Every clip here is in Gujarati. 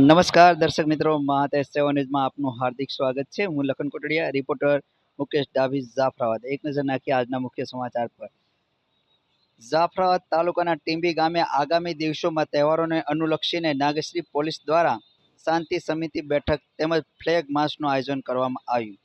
નમસ્કાર દર્શક મિત્રો, મહાતેજ સેવન ન્યૂઝમાં આપનું હાર્દિક સ્વાગત છે. હું લખન કોટડિયા, રિપોર્ટર મુકેશ ડાભી જાફરાબાદ. એક નજર નાખીએ આજના મુખ્ય સમાચાર પર. જાફરાબાદ તાલુકાના ટીંબી ગામે આગામી દિવસોમાં તહેવારોને અનુલક્ષીને નાગેશ્રી પોલીસ દ્વારા શાંતિ સમિતિ બેઠક તેમજ ફ્લેગ માર્ચનું આયોજન કરવામાં આવ્યું.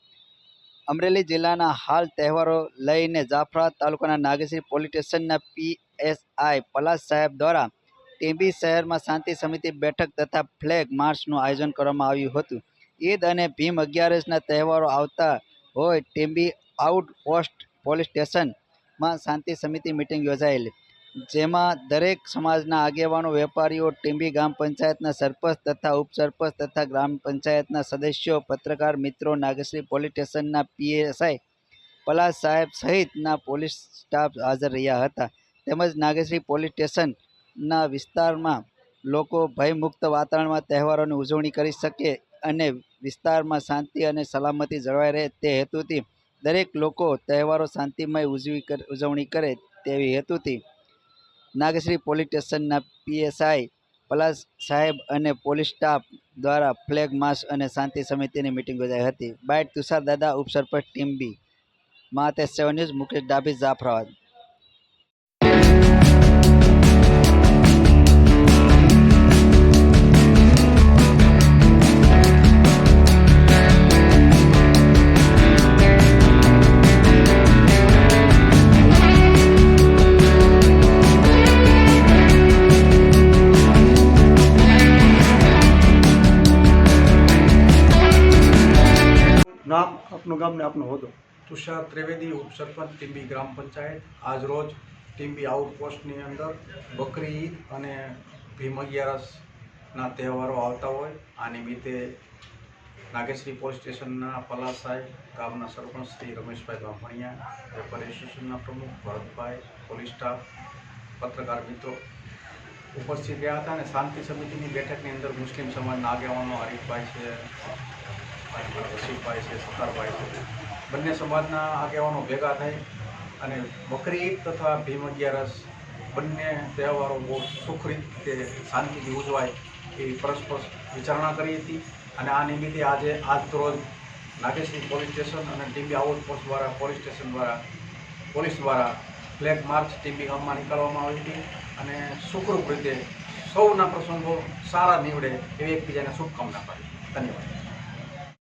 અમરેલી જિલ્લાના હાલ તહેવારો લઈને જાફરાબાદ તાલુકાના નાગેશ્રી પોલીસ સ્ટેશનના પીએસઆઈ પલાસ સાહેબ દ્વારા ટીંબી શહેરમાં શાંતિ સમિતિ બેઠક તથા ફ્લેગ માર્ચનું આયોજન કરવામાં આવ્યું હતું. ઈદ અને ભીમ અગિયારસના તહેવારો આવતા હોય ટીંબી આઉટ પોસ્ટ પોલીસ સ્ટેશનમાં શાંતિ સમિતિ મિટિંગ યોજાયેલી, જેમાં દરેક સમાજના આગેવાનો, વેપારીઓ, ટીંબી ગ્રામ પંચાયતના સરપંચ તથા ઉપસરપંચ તથા ગ્રામ પંચાયતના સદસ્યો, પત્રકાર મિત્રો, નાગશ્રી પોલીસ સ્ટેશનના પીએસઆઈ પલાસ સાહેબ સહિતના પોલીસ સ્ટાફ હાજર રહ્યા હતા. તેમજ નાગેશ્રી પોલીસ સ્ટેશન ના વિસ્તારમાં લોકો ભયમુક્ત વાતાવરણમાં તહેવારોની ઉજવણી કરી શકે અને વિસ્તારમાં શાંતિ અને સલામતી જળવાઈ રહે તે હેતુથી દરેક લોકો તહેવારો શાંતિમય ઉજવી ઉજવણી કરે તેવી હેતુથી નાગશ્રી પોલીસ સ્ટેશનના પીએસઆઈ પલાસ સાહેબ અને પોલીસ સ્ટાફ દ્વારા ફ્લેગ માર્ચ અને શાંતિ સમિતિની મિટિંગ યોજાઈ હતી. બાઇટ તુષાર દાદા ઉપસરપંચ team B. Mahatej seven news Mukesh Dabhi Jafrabad. નામ આપનું ગામ ને આપનો હોદ્દો. તુષાર ત્રિવેદી ઉપસરપંચ, ટીંબી ગ્રામ પંચાયત. આજ રોજ ટીંબી આઉટપોસ્ટની અંદર બકરી ઈદ અને ભીમ અગિયારસના તહેવારો આવતા હોય. આ નિમિત્તે નાગેશ્રી પોલીસ સ્ટેશનના પલાસ સાહેબ, ગામના સરપંચ શ્રી રમેશભાઈ બામણિયા, વેપાર એસોસિએશનના પ્રમુખ ભરતભાઈ, પોલીસ સ્ટાફ, પત્રકાર મિત્રો ઉપસ્થિત રહ્યા હતા અને શાંતિ સમિતિની બેઠકની અંદર મુસ્લિમ સમાજના આગેવાનો હરીફભાઈ છે રસીફભાઈ છે સત્તારભાઈ છે બંને સમાજના આગેવાનો ભેગા થઈ અને બકરી તથા ભીમ અગિયારસ બંને તહેવારો બહુ સુખ રીતે શાંતિથી ઉજવાય એવી પરસ્પર વિચારણા કરી હતી. અને આ નિમિત્તે આજે આજ રોજ નાગેશ્રી પોલીસ સ્ટેશન અને ટીબી આઉટપોસ્ટ દ્વારા પોલીસ સ્ટેશન દ્વારા પોલીસ દ્વારા ફ્લેગ માર્ચ ટીબી ગામમાં નીકળવામાં આવી હતી. અને સુખરૂપ રીતે સૌના પ્રસંગો સારા નીવડે એવી એકબીજાને શુભકામના પાડી. ધન્યવાદ.